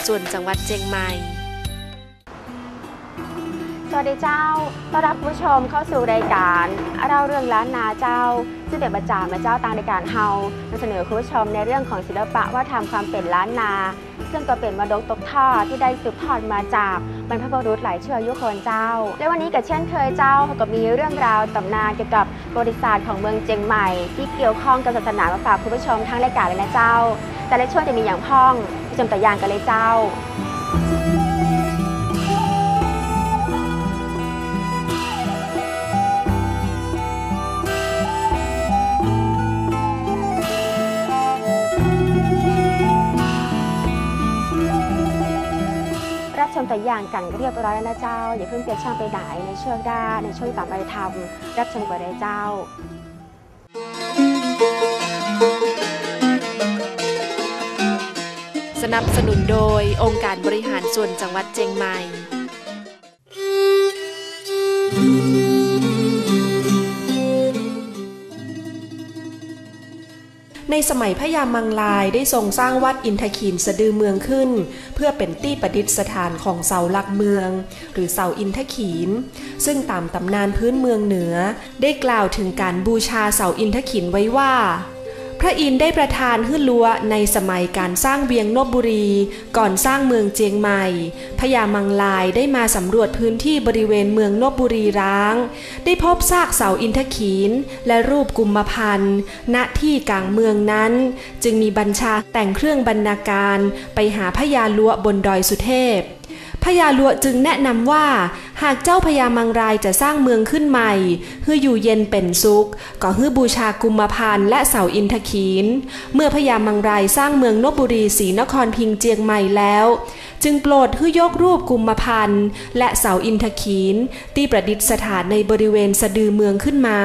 บริหารส่วนจังหวัดเชียงใหม่ สวัสดีเจ้า ต้อนรับผู้ชมเข้าสู่รายการเล่าเรื่องล้านนาเจ้า ซึ่งเป็นประจำและเจ้าตางรายการเฮานำเสนอคุณผู้ชมในเรื่องของศิลปะว่าทำความเป็นล้านนา ซึ่งก็เป็นมรดกตกทอดที่ได้สืบทอดมาจากบรรพบุรุษหลายเชื้อยุคนเจ้า และวันนี้กับเช่นเคยเจ้าก็มีเรื่องราวตำนานเกี่ยวกับประวัติศาสตร์ของเมืองเจียงใหม่ ที่เกี่ยวข้องกับศาสนามาฝากคุณผู้ชมทั้งรายการเลยนะเจ้า แต่ละช่วงจะมีอย่างพ้อง ผู้ชมตัวอย่างกันเลยเจ้ารับชมตัวอย่างกันเรียบร้อยแล้วนะเจ้า อย่าเพิ่งเปลี่ยนช่องไปไหนในช่วงหน้าในช่วงต่อไปทำรับชมกันเลยเจ้า นับสนุนโดยองค์การบริหารส่วนจังหวัดเชียงใหม่ ในสมัยพระยามังลายได้ทรงสร้างวัดอินทขีนสะดือเมืองขึ้น เพื่อเป็นที่ประดิษฐานของเสาหลักเมือง หรือเสาอินทขีนซึ่งตามตำนานพื้นเมืองเหนือ ได้กล่าวถึงการบูชาเสาอินทขีนไว้ว่า พระอินทร์ได้ประทานขึ้นลัวในสมัยการสร้างเวียงนบบุรี ก่อนสร้างเมืองเจียงใหม่ พญามังลายได้มาสำรวจพื้นที่บริเวณเมืองนบบุรีร้าง ได้พบซากเสาอินทขีน และรูปกุมพันธ์ณที่กลางเมืองนั้น จึงมีบัญชาแต่งเครื่องบรรณาการไปหาพญาลัวบนดอยสุเทพ พญาลัวจึงแนะนำว่า หากเจ้าพญามังรายจะสร้างเมืองขึ้นใหม่เฮืออยู่เย็นเป็นสุขก็ฮือบูชากุมพันและเสาอินทขีนเมื่อพญามังรายสร้างเมืองนบบุรีศรีนครพิงเจียงใหม่แล้ว จึงโปรดฮือยกรูปกุมพันและเสาอินทขีนที่ประดิษฐานในบริเวณสะดือเมืองขึ้นมา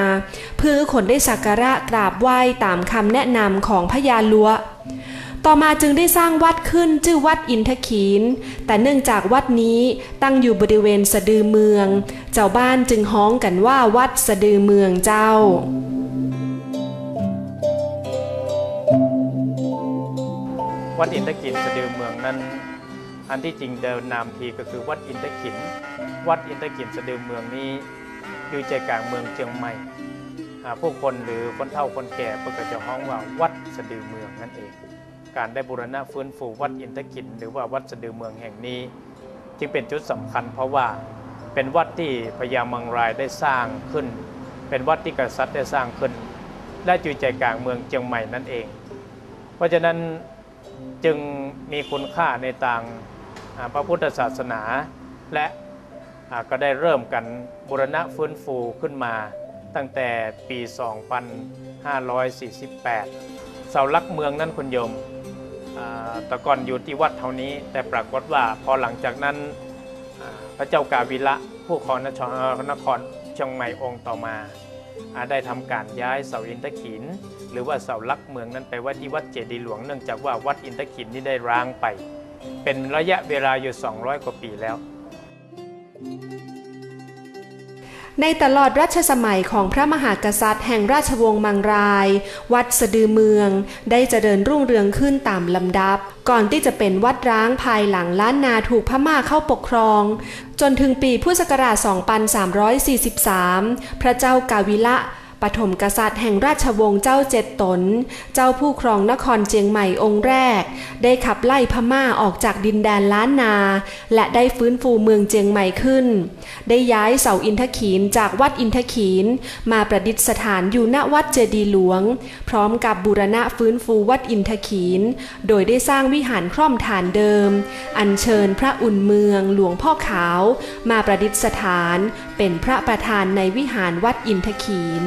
เพื่อคนได้สักการะกราบไหว้ตามคำแนะนำของพญาลัว ต่อมาจึงได้สร้างวัดขึ้นชื่อวัดอินทขีน แต่เนื่องจากวัดนี้ตั้งอยู่บริเวณสะดือเมือง เจ้าบ้านจึงฮ้องกันว่าวัดสะดือเมืองเจ้าวัดอินทขินสะดือเมืองนั้น อันที่จริงเดิมนามทีก็คือวัดอินทขิน วัดอินทขินสะดือเมืองนี้ อยู่ใจกลางเมืองเชียงใหม่ผู้คนหรือคนเฒ่าคนแก่เพื่อก็จะฮ้องว่าวัดสะดือเมืองนั่นเอง การได้บูรณะฟื้นฟูวัดอินทขินหรือว่าวัดสะดือเมืองแห่งนี้ จึงเป็นจุดสำคัญ เพราะว่าเป็นวัดที่พญามังรายได้สร้างขึ้น เป็นวัดที่กษัตริย์ได้สร้างขึ้น และอยู่ใจกลางเมืองเชียงใหม่นั่นเอง เพราะฉะนั้นจึงมีคุณค่าในต่างพระพุทธศาสนา และก็ได้เริ่มกันบูรณะฟื้นฟูขึ้นมาตั้งแต่ปี 2548 เสาลักเมืองนั้นคุณโยม แต่ก่อนอยู่ที่วัดเท่านี้ แต่ปรากฏว่าพอหลังจากนั้นพระเจ้ากาวิระผู้ครนครนครเชียงใหม่องค์ต่อมาอาได้ทำการย้ายเสาอินทขิน หรือว่าเสาลักเมืองนั้นไปไว้ที่วัดเจดีหลวงเนื่องจากว่าวัดอินทขินนี่ได้ร้างไป เป็นระยะเวลาอยู่ 200 กว่าปีแล้ว ในตลอดรัชสมัยของพระมหากษัตริย์แห่งราชวงศ์มังราย วัดสะดือเมือง ได้เจริญรุ่งเรืองขึ้นตามลำดับ ก่อนที่จะเป็นวัดร้างภายหลังล้านนาถูกพม่าเข้าปกครอง จนถึงปีพุทธศักราช 2343 พระเจ้ากาวิละ ปฐมกษัตริย์แห่งราชวงศ์เจ้าเจ็ดตน เจ้าผู้ครองนครเจียงใหม่องค์แรก ได้ขับไล่พม่าออกจากดินแดนล้านนา และได้ฟื้นฟูเมืองเจียงใหม่ขึ้น ได้ย้ายเสาอินทขีนจากวัดอินทขีน มาประดิษฐานอยู่ณวัดเจดีหลวง พร้อมกับบูรณะฟื้นฟูวัดอินทขีน โดยได้สร้างวิหารคร่อมฐานเดิม อัญเชิญพระอุ่นเมืองหลวงพ่อขาว มาประดิษฐาน เป็นพระประธานในวิหารวัดอินทขีน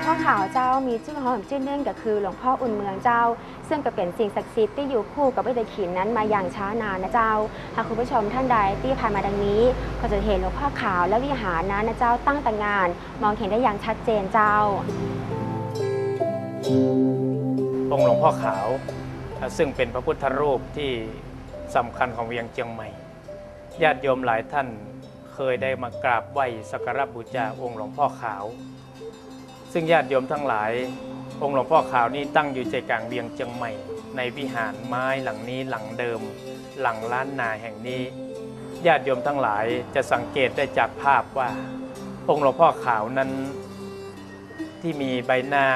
งพ่อขาวเจ้ามีชื่อหอมชื่อเนื่องก็คือ หลวงพ่ออุ่นเมืองเจ้า ซึ่งก็เป็นสิ่งศักดิ์สิทธิ์ที่อยู่คู่กับวิตาขินนั้นมาอย่างช้านานนะเจ้า หากคุณผู้ชมท่านใดที่ผ่านมาดังนี้ ก็จะเห็นหลวงพ่อขาวและวิหารนั้นนะเจ้าตั้งแต่งาน มองเห็นได้อย่างชัดเจนเจ้า องค์หลวงพ่อขาว ซึ่งเป็นพระพุทธรูปที่สำคัญของเวียงเจียงใหม่ญาติโยมหลายท่านเคยได้มากราบไหว้สักการะบูชาองค์หลวงพ่อขาว ซึ่งญาติโยมทั้งหลาย องค์หลวงพ่อขาวนี้ตั้งอยู่ใจกลางเวียงเจียงใหม่ ในวิหารไม้หลังนี้หลังเดิม หลังล้านนาแห่งนี้ ญาติโยมทั้งหลายจะสังเกตได้จากภาพว่า องค์หลวงพ่อขาวนั้น ที่มีใบหน้า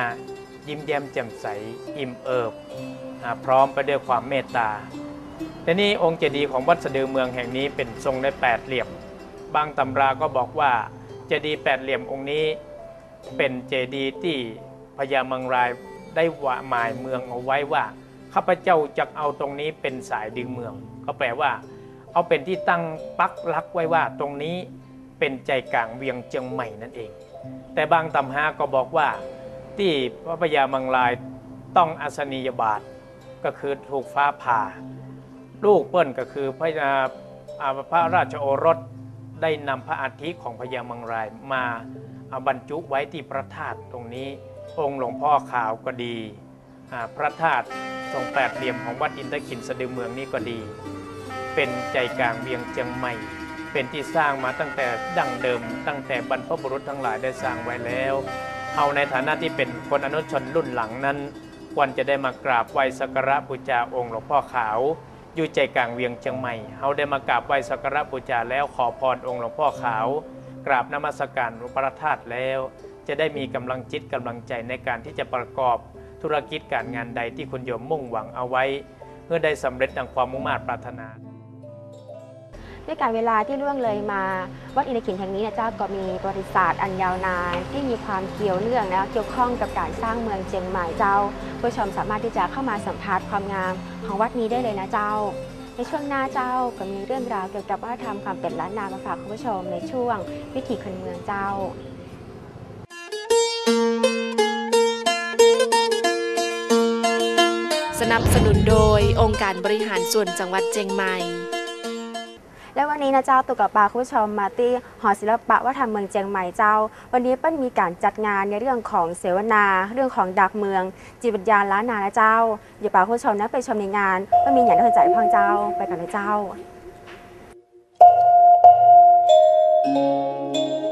ยิ้มแย้มแจ่มใสอิ่มเอิบพร้อมไปด้วยความเมตตาแต่นี่องค์เจดีย์ของวัดสะดือเมืองแห่งนี้เป็นทรงในแปดเหลี่ยม บางตำราก็บอกว่าเจดีย์แปดเหลี่ยมองค์นี้ เป็นเจดีย์ที่พญามังรายได้ว่าหมายเมืองเอาไว้ว่าข้าพเจ้าจะเอาตรงนี้เป็นสายดึงเมือง ก็แปลว่า เอาเป็นที่ตั้งปักลักไว้ว่าตรงนี้เป็นใจกลางเวียงเจียงใหม่นั่นเอง แต่บางตำหาก็บอกว่า ที่พระพญามังรายต้องอัศนียบาทก็คือถูกฟ้าผ่า ลูกเปิ้ลก็คือพระอ่าพระราชโอรสได้นำพระอาทิของพญามังรายมา บรรจุไว้ที่พระธาตุตรงนี้ องค์หลวงพ่อขาวก็ดี พระธาตุทรงแปดเหลี่ยมของวัดอินทขินสะดือเมืองนี้ก็ดี เป็นใจกลางเวียงเจียงใหม่ เป็นที่สร้างมาตั้งแต่ดั้งเดิม ตั้งแต่บรรพบุรุษทั้งหลายได้สร้างไว้แล้วเอาในฐานะที่เป็นคนอนุชนรุ่นหลังนั้น ควรจะได้มากราบไหว้สักการะบูชาองค์หลวงพ่อขาว อยู่ใจกลางเวียงเชียงใหม่เขาได้มากราบไหว้สักการะบูชาแล้วขอพรองค์หลวงพ่อขาว กราบนมัสการพระธาตุแล้ว จะได้มีกำลังจิตกำลังใจในการที่จะประกอบธุรกิจการงานใดที่คุณโยมมุ่งหวังเอาไว้ เพื่อได้สำเร็จดังความมุ่งมา่ปรารถนา ด้วยการเวลาที่ล่วงเลยมา วัดอินทขินแห่งนี้นะเจ้าก็มีประวัติศาสตร์อันยาวนานที่มีความเกี่ยวเนื่องนะเกี่ยวข้องกับการสร้างเมืองเจียงใหม่เจ้าผู้ชมสามารถที่จะเข้ามาสัมผัสความงามของวัดนี้ได้เลยนะเจ้า ในช่วงหน้าเจ้าก็มีเรื่องราวเกี่ยวกับวัฒนธรรมความเป็นล้านนามาฝากคุณผู้ชมในช่วงวิถีคนเมืองเจ้าสนับสนุนโดยองค์การบริหารส่วนจังหวัดเจียงใหม่ และวันนี้นะเจ้าตุกกับปาคุณผู้ชมมาที่หอศิลปะวัฒนธรรมเมืองเจียงใหม่เจ้า วันนี้เปิ้ลมีการจัดงานในเรื่องของเสวนา เรื่องของดักเมือง จิตวิญญาณล้านนานะเจ้าเดี๋ยวปาคุณผู้ชมนะไปชมในงานว่ามีอย่างน่าสนใจพังเจ้าไปกันเลยเจ้าเจ้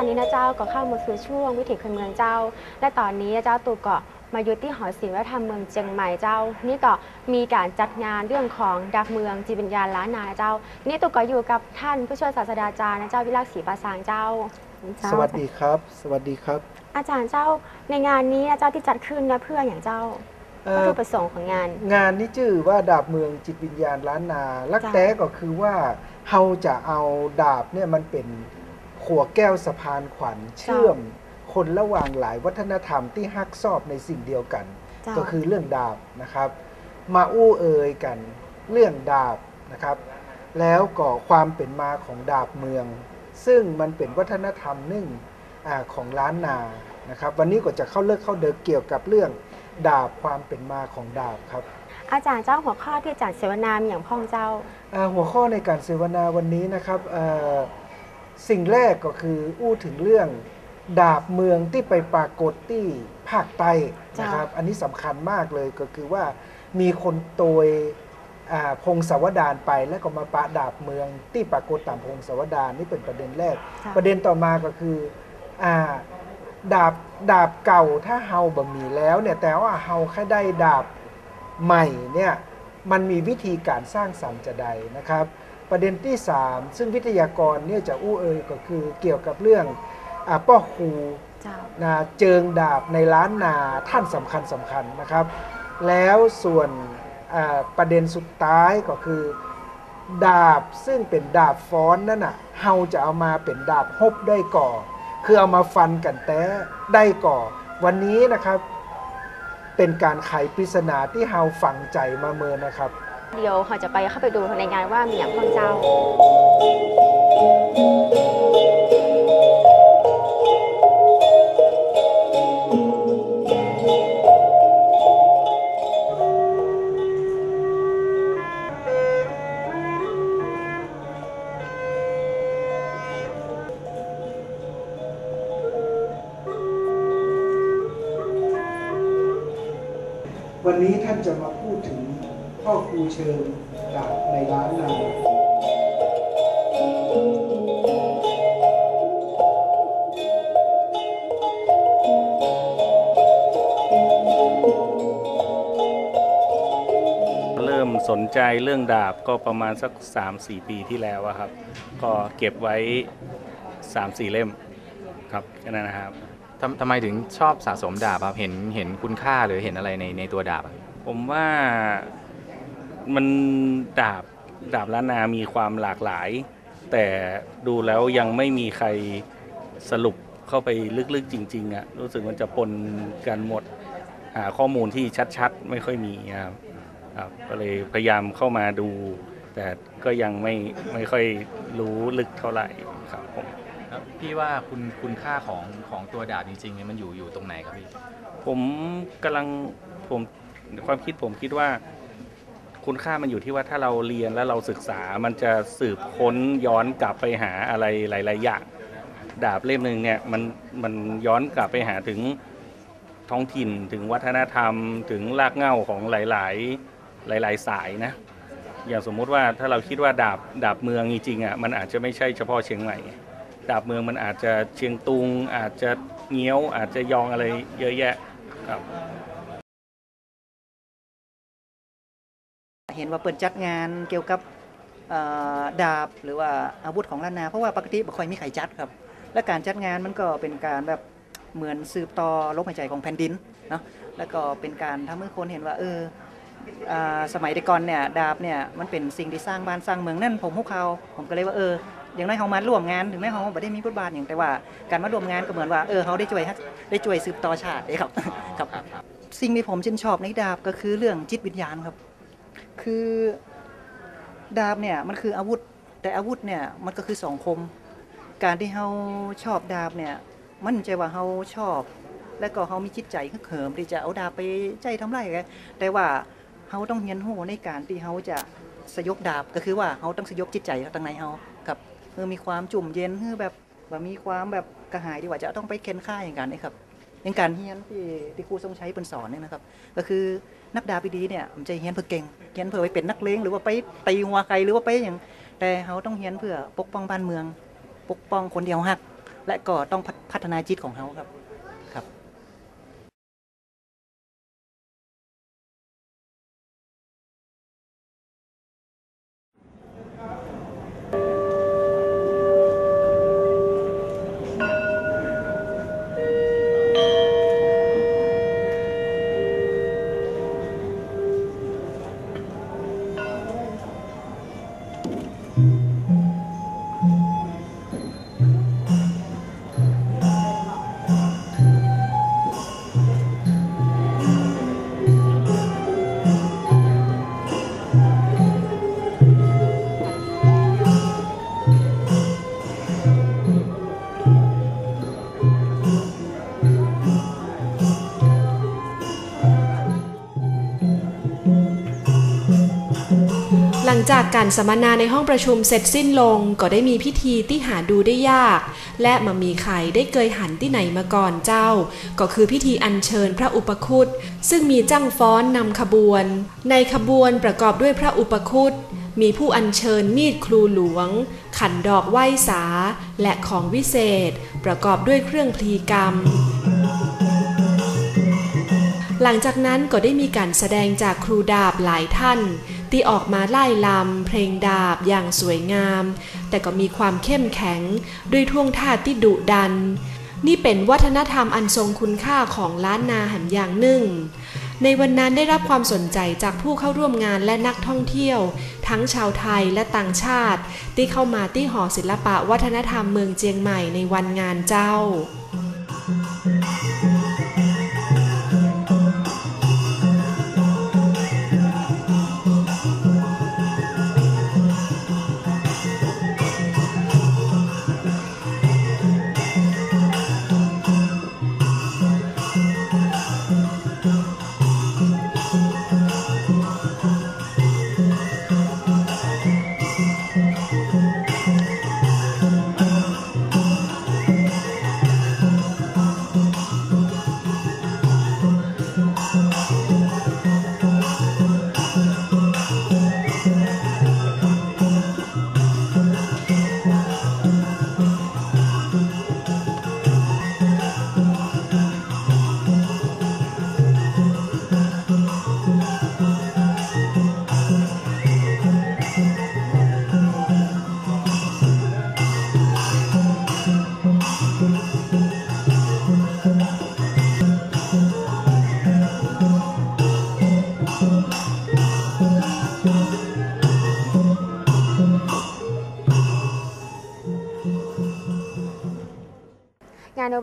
อนนี้นะเจ้าก็เข้ามาสู่ช่วงวิถีคนเมืองเจ้า และตอนนี้นะเจ้าตู่ก็มาอยู่ที่หอศิลปวัฒนธรรมเมืองเชียงใหม่เจ้า นี่ก็มีการจัดงานเรื่องของดักเมืองจิตวิญญาณล้านนาเจ้า นี่ตู่ก็อยู่กับท่านผู้ช่วยศาสตราจารย์นะเจ้าวิลักษ์ศรีประสางเจ้าเจ้า สวัสดีครับ สวัสดีครับ อาจารย์เจ้าในงานนี้นะเจ้าที่จัดขึ้นนะเพื่ออย่างเจ้าเอ่วัตอถุประสงค์ของงาน งานนี้ชื่อว่าดาบเมืองจิตวิญญาณล้านนา ลักจ้ะแต้ก็คือว่าเฮาจะเอาดาบเนี่ยมันเป็น ขัวแก้วสะพานขวัญเชื่อม คนระหว่างหลายวัฒนธรรมที่ฮักซอบในสิ่งเดียวกันเจ้าก็คือเรื่องดาบนะครับ มาอู้เอ่ยกันเรื่องดาบนะครับ แล้วก็ความเป็นมาของดาบเมือง ซึ่งมันเป็นวัฒนธรรมหนึ่งอาของล้านนานะครับ วันนี้ก็จะเข้าเลิกเข้าเดิกเกี่ยวกับเรื่องดาบความเป็นมาของดาบครับอาจารย์เจ้าหัวข้อที่อาจารย์เสวนามีอย่างพ้องเจ้าอ่าหัวข้อในการเสวนาวันนี้นะครับเอ่อ สิ่งแรกก็คืออู้ถึงเรื่องดาบเมืองที่ไปปรากฏที่ภาคใต้นะครับ อันนี้สำคัญมากเลยก็คือว่ามีคนโตยอ่าพงศาวดารไปแล้วก็มาปะดาบเมืองที่ปรากฏตามพงศาวดารนี่เป็นประเด็นแรกจ้ะประเด็นต่อมาก็คืออ่าดาบดาบเก่าถ้าเฮาบ่มีแล้วเนี่ยแต่ว่าเฮาแค่ได้ดาบใหม่เนี่ยมันมีวิธีการสร้างสรรค์จะใดนะครับ ประเด็นที่ 3 ซึ่งวิทยากรเนี่ยจะอู้เอ่ยก็คือเกี่ยวกับเรื่องอาป้อครูเจ้านะเจิงดาบในล้านนาท่านสำคัญสำคัญนะครับ แล้วส่วนอ่าประเด็นสุดท้ายก็คือ ดาบซึ่งเป็นดาบฟ้อนนั่นน่ะเฮาจะเอามาเป็นดาบฮบได้ก่อ คือเอามาฟันกันแต่ได้ก่อ วันนี้นะครับเเป็นการไขปริศนาที่เฮาฝังใจมาเมินนะครับ เดี๋ยวเราจะไปเข้าไปดูในงานว่ามีอย่างพ้องเจ้าวันนี้ท่านจะมา พ่อครูเชิญดาบในร้านนาเริ่มสนใจเรื่องดาบก็ประมาณสัก 3-4 ปีที่แล้วอะครับ ก็เก็บไว้ 3-4 เล่มครับแค่นั้นนะครับ ทำทำไมถึงชอบสะสมดาบครับเห็นเห็นคุณค่าหรือเห็นอะไรในในตัวดาบอะผมว่า มันดาบดาบล้านนามีความหลากหลาย แต่ดูแล้วยังไม่มีใครสรุปเข้าไปลึกๆจริงๆอะรู้สึกมันจะปนกันหมดหาข้อมูลที่ชัดๆ ไม่ค่อยมีครับครับก็เลยพยายามเข้ามาดู แต่ก็ยังไม่ไม่ค่อยรู้ลึกเท่าไหร่ครับผมแล้วพี่ว่าคุณคุณค่าของของตัวดาบจริงๆเนี่ยมันอยู่อยู่ตรงไหนครับพี่ ผมกำลังผมความคิดผมคิดว่า คุณค่ามันอยู่ที่ว่าถ้าเราเรียนแล้วเราศึกษามันจะสืบค้นย้อนกลับไปหาอะไรหลาย ๆ อย่างดาบเล่มหนึ่งเนี่ยมันมันย้อนกลับไปหาถึงท้องถิ่นถึงวัฒนธรรม ถึงรากเหง้าของหลาย ๆ หลาย ๆ สายนะ อย่างสมมุติว่าถ้าเราคิดว่าดาบดาบเมืองจริงๆอะมันอาจจะไม่ใช่เฉพาะเชียงใหม่ดาบเมืองมันอาจจะเชียงตุง อาจจะเงี้ยวอาจจะยองอะไรเยอะแยะครับ ห็นว่าเปิดจัดงานเกี่ยวกับเอ่อดาบหรือว่าอาวุธของล้านนา เพราะว่าปกติบ่ค่อยมีใครจัดครับ และการจัดงานมันก็เป็นการแบบเหมือนสืบต่อลมหายใจของแผ่นดินเนาะแล้วก็เป็นการทำให้คนเห็นว่าเอออ่าสมัยแต่ก่อนเนี่ยดาบเนี่ยมันเป็นสิ่งที่สร้างบ้านสร้างเมืองนั่นผมพวกเขาผมก็เลยว่าเอออย่างน้อยเขามาร่วมงานถึงแม้เขาไม่ได้มีบทบาทอย่างแต่ว่า การมาร่วมงานก็เหมือนว่าเออเขาได้ช่วยฮักได้ช่วยสืบต่อชาติเด้ครับครับ สิ่งที่ผมชื่นชอบในดาบก็คือเรื่องจิตวิญญาณครับ คือดาบเนี่ยมันคืออาวุธ แต่อาวุธเนี่ยมันก็คือสองคม การที่เราชอบดาบเนี่ยมันใจว่าเราชอบ และก็เรามีจิตใจฮึกเหิมที่จะเอาดาบไปใจทำไรกันแต่ว่าเราต้องเรียนรู้ในการที่เราจะสยบดาบก็คือว่าเราต้องสยบจิตใจตั้งในเราครับเพื่อมีความจุ่มเย็นเพื่อแบบว่ามีความแบบกระหายที่ว่าจะต้องไปเค้นค่ายอย่างกันนะครับ อย่างการเฮียนที่ที่ครูทรงใช้เป็นสอนเนี่ยนะครับ ก็คือนักดาบดีเนี่ยมันจะเฮียนเพื่อเก่งเฮียนเพื่อไปเป็นนักเลงหรือว่าไปตีหัวใครหรือว่าไปอย่างแต่เขาต้องเฮียนเพื่อปกป้องบ้านเมือง ปกป้องคนเดียวหัก และก็ต้องพัฒพัฒนาจิตของเขาครับ การสัมมนาในห้องประชุมเสร็จสิ้นลงก็ได้มีพิธีที่หาดูได้ยาก และมามีใครได้เกยหันที่ไหนมาก่อนเจ้า ก็คือพิธีอัญเชิญพระอุปคุตซึ่งมีจ้างฟ้อนนำขบวน ในขบวนประกอบด้วยพระอุปคุตมีผู้อัญเชิญมีดครูหลวง ขันดอกไหว้สา และของวิเศษ ประกอบด้วยเครื่องพลีกรรมหลังจากนั้นก็ได้มีการแสดงจากครูดาบหลายท่าน ที่ออกมาไล่ลำเพลงดาบอย่างสวยงาม แต่ก็มีความเข้มแข็งด้วยท่วงท่าที่ดุดัน นี่เป็นวัฒนธรรมอันทรงคุณค่าของล้านนาห่งอย่างหนึ่ง ในวันนั้นได้รับความสนใจจากผู้เข้าร่วมงานและนักท่องเที่ยว ทั้งชาวไทยและต่างชาติ ที่เข้ามาที่หอศิลปะวัฒนธรรมเมืองเจียงใหม่ในวันงานเจ้า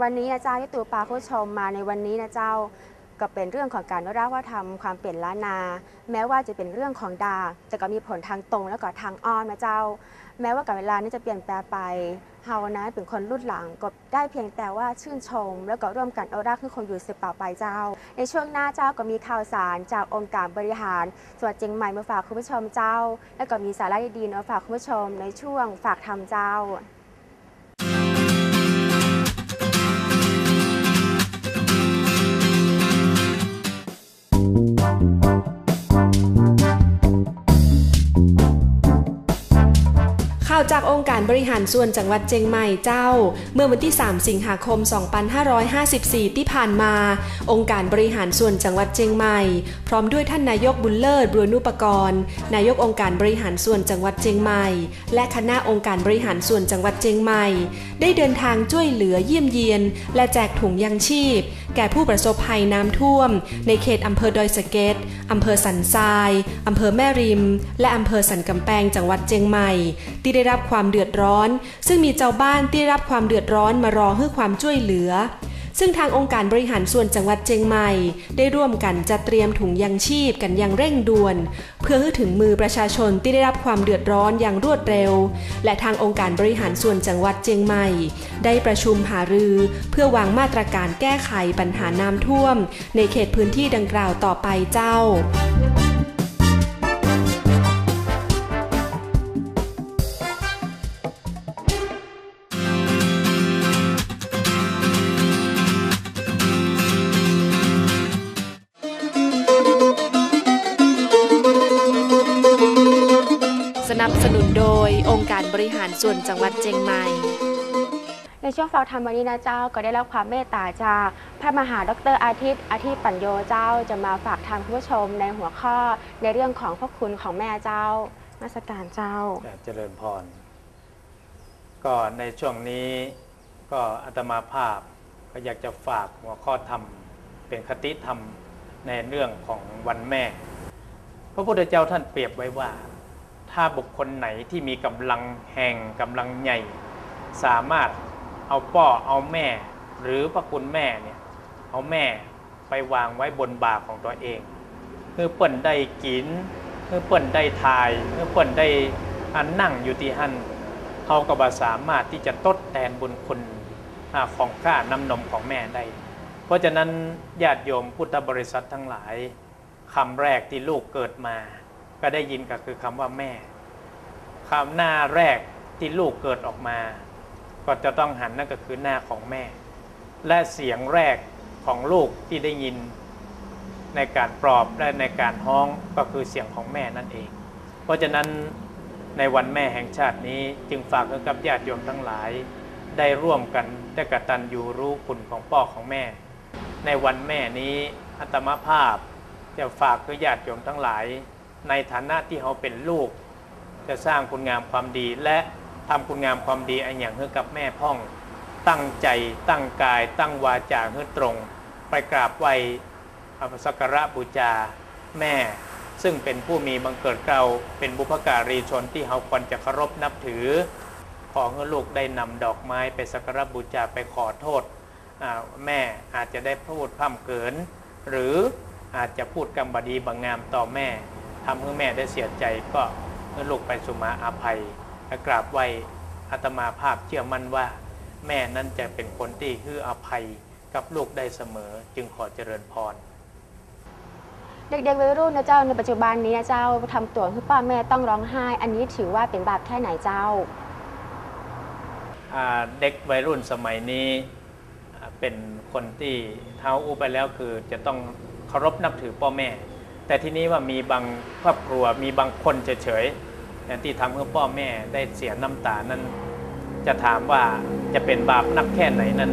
วันนี้นะเจ้าที่ตูปาผู้ชมมาในวันนี้นะเจ้าก็เป็นเรื่องของการรักวัฒนธรรมความเป็นล้านนา แม้ว่าจะเป็นเรื่องของดา แต่ก็มีผลทางตรงแล้วก็ทางอ้อมนะเจ้า แม้ว่ากับเวลานี้จะเปลี่ยนแปลงไปเฮานะเป็นคนรุ่นหลังก็ได้เพียงแต่ว่าชื่นชม แล้วก็ร่วมกันเอนุรักษ์ให้คงอยู่สืบต่อไปเจ้า ในช่วงหน้าเจ้าก็มีข่าวสารจากองค์การบริหารจังหวัดเชียงใหม่มาฝากคุณผู้ชมเจ้า แล้วก็มีสาระดีๆมาฝากคุณผู้ชมในช่วงฝากทำเจ้า จากองค์การบริหารส่วนจังหวัดเจียงใหม่เจ้า เมื่อวันที่ 3 สิงหาคม 2554 ที่ผ่านมา องค์การบริหารส่วนจังหวัดเจียงใหม่ พร้อมด้วยท่านนายกบุญเลิศบุรนุปกรณ์นายกองค์การบริหารส่วนจังหวัดเจียงใหม่ และคณะองค์การบริหารส่วนจังหวัดเจียงใหม่ ได้เดินทางช่วยเหลือเยี่ยมเยียน และแจกถุงยังชีพ แก่ผู้ประสบภัยน้ำท่วม ในเขตอำเภอดอยสะเก็ดอำเภอสันทรายอำเภอแม่ริม และอำเภอสันกำแพงจังหวัดเจียงใหม่ ที่ได้รับความเดือดร้อน ซึ่งมีเจ้าบ้านที่ได้รับความเดือดร้อนมารอให้ความช่วยเหลือ ซึ่งทางองค์การบริหารส่วนจังหวัดเจียงใหม่ ได้ร่วมกันจัดเตรียมถุงยังชีพกันอย่างเร่งด่วน เพื่อให้ถึงมือประชาชนที่ได้รับความเดือดร้อนอย่างรวดเร็ว และทางองค์การบริหารส่วนจังหวัดเจียงใหม่ ได้ประชุมหารือ เพื่อวางมาตรการแก้ไขปัญหาน้ำท่วม ในเขตพื้นที่ดังกล่าวต่อไปเจ้า ส่วนจังหวัดเจียงใหม่ ในช่วงฝากธรรมวันนี้นะเจ้าก็ได้รับความเมตตาจาก พระมหาดรอาทิตย์อาทิตย์ปัญโยเจ้าจะมาฝากทางคุณผู้ชมในหัวข้อในเรื่องของพระคุณของแม่เจ้ามาสการเจ้าแต่เจริญพร ก็ในช่วงนี้ก็อาตมาภาพก็อยากจะฝากหัวข้อธรรม เป็นคติธรรมในเรื่องของวันแม่ พระพุทธเจ้าท่านเปรียบไว้ว่า ถ้าบุคคลไหนที่มีกำลังแห่งกำลังใหญ่ สามารถเอาป้อเอาแม่ หรือพระคุณแม่เนี่ยเอาแม่ไปวางไว้บนบาของตัวเองเพื่อเปิ่นได้กินเพื่อเปิ่นได้ทายเพื่อเปิ่นได้อันนั่งอยู่ที่หันเขาก็บสามารถที่จะทดแทนบุญคุณของข้าน้ำนมของแม่ได้ เพราะฉะนั้นญาติโยมพุทธบริษัททั้งหลายคำแรกที่ลูกเกิดมา ก็ได้ยินก็คือคำว่าแม่คำหน้าแรกที่ลูกเกิดออกมา ก็จะต้องหันนั่นก็คือหน้าของแม่ และเสียงแรกของลูกที่ได้ยินในการปลอบและในการฮ้องก็คือเสียงของแม่นั่นเอง เพราะฉะนั้นในวันแม่แห่งชาตินี้จึงฝากกับญาติโยมทั้งหลาย ได้ร่วมกันได้กระตัญญูรู้คุณของพ่อของแม่ ในวันแม่นี้อัตมาภาพจะฝากกับญาติโยมทั้งหลาย ในฐานะที่เขาเป็นลูก จะสร้างคุณงามความดีและทำคุณงามความดีอันอย่างเฮือกับแม่พ่อง ตั้งใจตั้งกาย ตั้งวาจาเฮือตรง ไปกราบไหว้อภิสักการะบูชาแม่ ซึ่งเป็นผู้มีบังเกิดเกล้าเป็นบุพการีชนที่เราควรจะเคารพนับถือ ขอให้ลูกได้นำดอกไม้ไปสักการะบูชาไปขอโทษแม่อาจจะได้พูดพร่ำเกิน หรืออาจจะพูดกรรมบดีบางงามต่อแม่ ทำให้แม่ได้เสียใจก็ให้ลูกไปสุมาอาภัยและกราบไหว้อาตมาภาพเชื่อมั่นว่า แม่นั้นจะเป็นคนที่คืออภัยกับลูกได้เสมอ จึงขอเจริญพร เด็กๆวัยรุ่นนะเจ้าในปัจจุบันนี้นะเจ้าทำตัวให้พ่อแม่ต้องร้องไห้ อันนี้ถือว่าเป็นบาปแค่ไหนเจ้าอ่าเด็กวัยรุ่นสมัยนี้อ่าเป็นคนที่เท้าอู้ไปแล้วคือจะต้องเคารพนับถือพ่อแม่ แต่ทีนี้ว่ามีบางครอบครัวมีบางคนเฉยๆเนี่ที่ทำให้พ่อแม่ได้เสียน้ำตานั้น จะถามว่าจะเป็นบาปนักแค่ไหนนั้น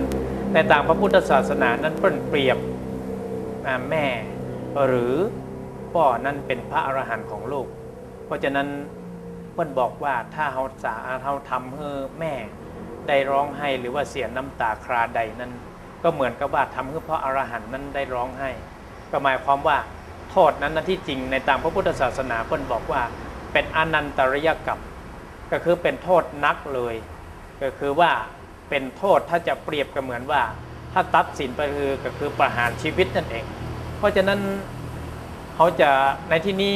แต่ต่างพระพุทธศาสนานั้นเปิ้นเปรียบแม่หรือพ่อนั้นเป็นพระอรหันต์ของลูก เพราะฉะนั้นเปิ้นบอกว่าถ้าเราสาเราทำให้แม่ได้ร้องไห้หรือว่าเสียน้ำตาคราใดนั้น ก็เหมือนกับว่าทำให้พระอรหันต์นั้นได้ร้องไห้ก็หมายความว่า โทษนั้นนะที่จริงในตามพระพุทธศาสนาเพิ่นบอกว่า เป็นอนันตริยกรรมก็คือเป็นโทษนักเลย ก็คือว่าเป็นโทษถ้าจะเปรียบก็เหมือนว่า ถ้าตัดสินไปคือก็คือประหารชีวิตนั่นเอง เพราะฉะนั้นเขาจะในที่นี้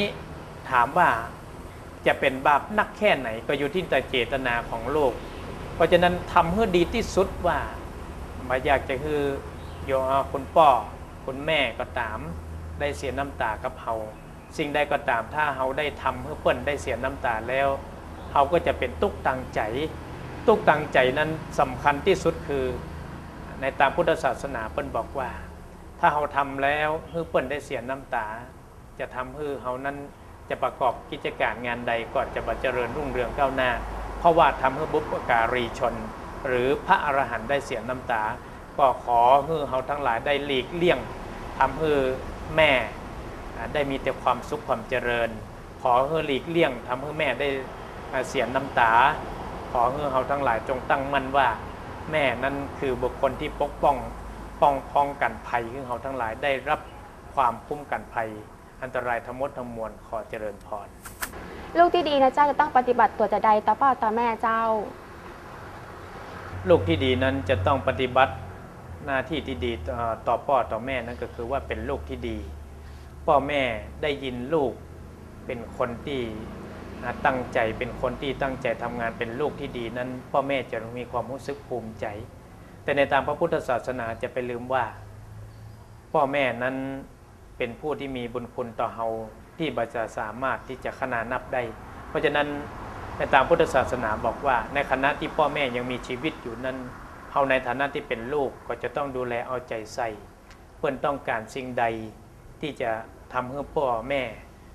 ถามว่าจะเป็นบาปนักแค่ไหนก็อยู่ที่แต่เจตนาของโลก เพราะฉะนั้นทำให้ดีที่สุดว่ามาอยากจะคือโยมคุณพ่อคุณแม่ก็ตาม ได้เสียน้ำตากับเฮาสิ่งใดก็ตามถ้าเฮาได้ทำเพื่อเปิ้นได้เสียน้ำตาแล้วเฮาก็จะเป็นตุกตังใจ ตุกตังใจนั้นสำคัญที่สุดคือ ในตามพุทธศาสนาเปิ้นบอกว่า ถ้าเฮาทำแล้วเพื่อเปิ้นได้เสียน้ำตา จะทำให้เฮานั้นจะประกอบกิจการงานใดก่อนจะบัเจริญรุ่งเรืองก้าวหน้า เพราะว่าทำให้บุพการีชน หรือพระอรหันต์ได้เสียน้ำตา ก็ขอให้เฮาทั้งหลายได้หลีกเลี่ยงทำให้ แม่อ่าได้มีแต่ความสุขความเจริญ ขอให้หลีกเลี่ยงทำให้แม่ได้อ่าเสียน้ำตา ขอให้เฮาทั้งหลายจงตั้งมั่นว่า แม่นั้นคือบุคคลที่ปกป้องป้องป้องกันภัยให้เฮาทั้งหลายได้รับความคุ้มกันภัย อันตรายทั้งหมดทั้งมวลขอเจริญพรลูกที่ดีนะเจ้าจะต้องปฏิบัติตัวจะใดต่อพ่อต่อแม่เจ้า ลูกที่ดีนั้นจะต้องปฏิบัติ หน้าที่ที่ดีต่อพ่อต่อแม่นั่นก็คือว่าเป็นลูกที่ดี พ่อแม่ได้ยินลูกเป็นคนที่ตั้งใจเป็นคนที่ตั้งใจทำงานเป็นลูกที่ดีนั้น พ่อแม่จะมีความรู้สึกภูมิใจ แต่ในตามพระพุทธศาสนาจะไปลืมว่า พ่อแม่นั้นเป็นผู้ที่มีบุญคุณต่อเฮาที่บัจะสามารถที่จะขนานับได้ เพราะฉะนั้นในตามพุทธศาสนาบอกว่า ในขณะที่พ่อแม่ยังมีชีวิตอยู่นั้น เฮาในฐานะที่เป็นลูกก็จะต้องดูแลเอาใจใส่ เพื่อนต้องการสิ่งใดที่จะทำให้พ่อแม่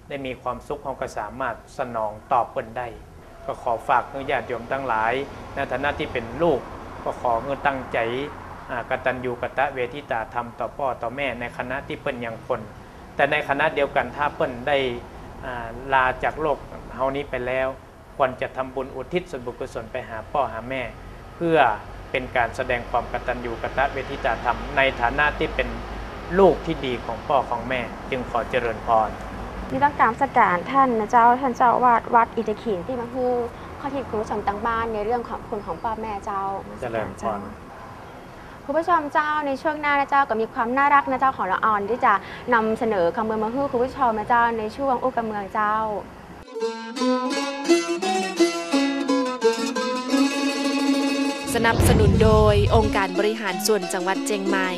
ได้มีความสุขเขาก็สามารถสนองตอบเปิ้นได้ ก็ขอฝากญาติโยมทั้งหลาย ในฐานะที่เป็นลูก ก็ขอเงินตั้งใจกตัญญูกตะเวทิตาธรรมต่อพ่อต่อแม่ในคณะที่เปิ้นยังคนแต่ในคณะเดียวกันถ้าเปิ้นได้ลาจากโลกเฮานี้ไปแล้ว ควรจะทำบุญอุทิศส่วนบุญกุศลไปหาพ่อหาแม่ เพื่อ เป็นการแสดงความกตัญญูกตเวทิตาธรรม ในฐานะที่เป็นลูกที่ดีของพ่อของแม่ จึงขอเจริญพรนี่ต้องการสการท่านนะเจ้าท่านเจ้าอาวาดวัดอิตาขีนที่มาฮือข้อที่คุณผู้ชมตั้งบ้านในเรื่องของคุณของพ่อแม่เจ้าเจริญพรคุณผู้ชมเจ้าในช่วงหน้านะเจ้าก็มีความน่ารักนะเจ้าของละออนที่จะนำเสนอคำเมืองมาฮือคุณผู้ชมนะเจ้าในช่วงอุกกำเมืองเจ้า สนับสนุนโดยองค์การบริหารส่วนจังหวัดเจียงใหม่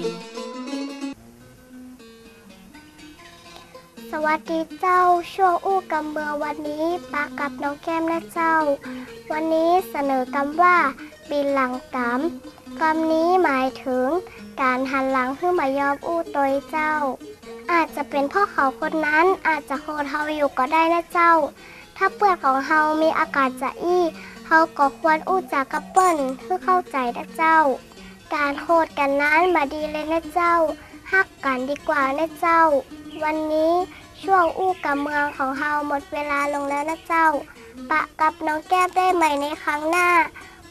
สวัสดีเจ้าชั่วอู้กำเมือวันนี้ปากับน้องแก้มนะเจ้า วันนี้เสนอกำว่า บินหลังกำกำนี้หมายถึงการหันหลังขึ้นมายอมอู้ตัวเจ้า อาจจะเป็นพ่อเขาคนนั้นอาจจะโคเฮาอยู่ก็ได้นะเจ้า ถ้าเพื่อนของเฮามีอากาศจะอี้ เฮาก็ควรอู้จากกับเปิ้นเพื่อเข้าใจนะเจ้า การโคดกันนั้นมาดีเลยนะเจ้าฮักกันดีกว่านะเจ้า วันนี้ช่วงอู้กับเมืองของเฮาหมดเวลาลงแล้วนะเจ้า ปะกับน้องแก้มได้ใหม่ในครั้งหน้า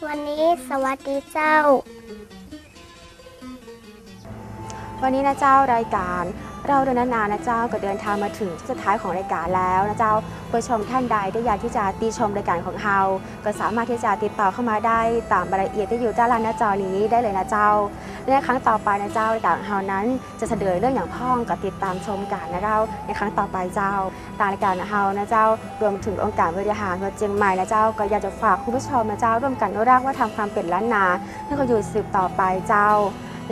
วันนี้สวัสดีเจ้า วันนี้นะเจ้ารายการ เราเดินนานนะเจ้าก็เดินทางมาถึงช่วงสุดท้ายของรายการแล้วนะเจ้าผู้ชมท่านใดได้อยากที่จะติชมรายการของเราก็สามารถที่จะติดต่อเข้ามาได้ตามรายละเอียดที่อยู่ด้านล่างหน้าจอนี้ได้เลยนะเจ้า และในครั้งต่อไปนะเจ้ารายกางเรานั้นจะเสนอเรื่องอย่างพ้องก็ติดตามชมกันนะเจ้าในครั้งต่อไปเจ้าตามรายการเรานะเจ้ารวมถึงองค์การบริหารจังหวัดเชียงใหม่นะเจ้าก็อยากจะฝากคุณผู้ชมนะเจ้าร่วมกันอนุรักว่าทำความเป็นล้านนาให้เขาอยู่สืบต่อไปเจ้า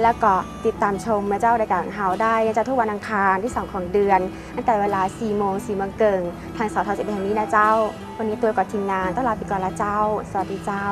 แล้วก็ติดตามชมมาเจ้ารายการของเราได้นะจะทุกวันอังคารที่ 2 ของเดือน ตั้งแต่เวลา4โมง4โมงเกิงทางสท11แห่งนี้นะเจ้า วันนี้ตัวกับทีมงานต้องลาไปก่อนละเจ้า สวัสดีเจ้า